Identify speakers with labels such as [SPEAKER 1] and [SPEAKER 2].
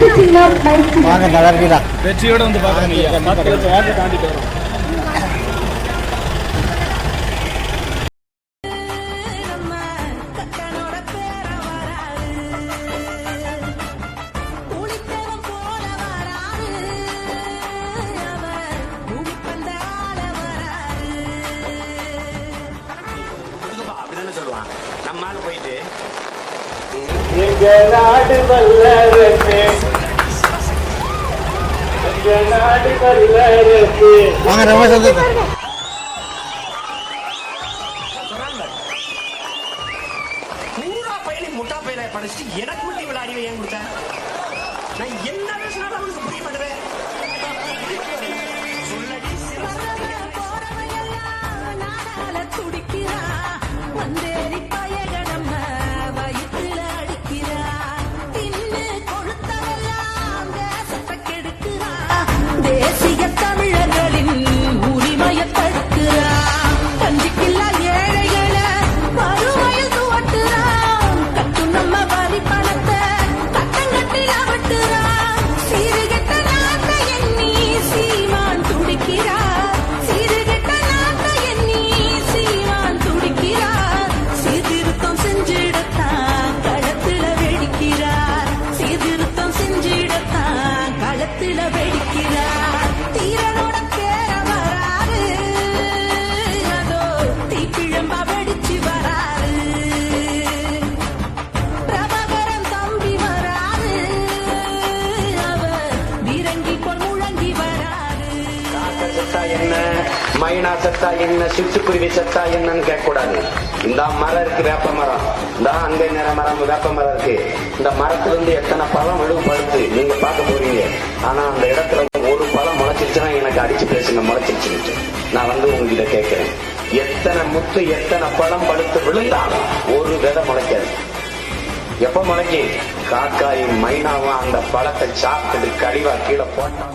[SPEAKER 1] வாங்க நல்லா
[SPEAKER 2] வெற்றியோட வந்து பார்க்கணும் தாண்டிட்டு
[SPEAKER 1] வாங்க ரொம்ப சந்தோஷம்
[SPEAKER 3] படிச்சுட்டு எனக்கு விளையாடி ஏன் கொடுத்தேன் நான் என்ன பேசினாலும் அவனுக்கு புரிய மாட்டேன் மைனா செத்தா என்ன சிட்டுக்குருவி செத்தா என்னன்னு கேட்கக்கூடாது. இந்த மரம் இருக்கு வேப்ப மரம். இந்த அங்க நிற மரம் வேப்ப மரம் இருக்கு. இந்த மரத்துல இருந்து எத்தனை பழம் விழுவு பழுத்து நீங்க பார்க்க போறீங்க. ஆனா அந்த இடத்துல ஒரு பழம் முளைச்சிருச்சுன்னா எனக்கு அடிச்சு பேசுங்க முளைச்சிருச்சு நான் வந்து உங்ககிட்ட கேட்கிறேன். எத்தனை முத்து எத்தனை பழம் பழுத்து விழுந்தாலும் ஒரு விதை முளைக்காது. எப்ப முளைக்கு? காக்காயும் மைனாவும் அந்த பழத்தை சாப்பிட்டு கழிவா கீழே போட்டா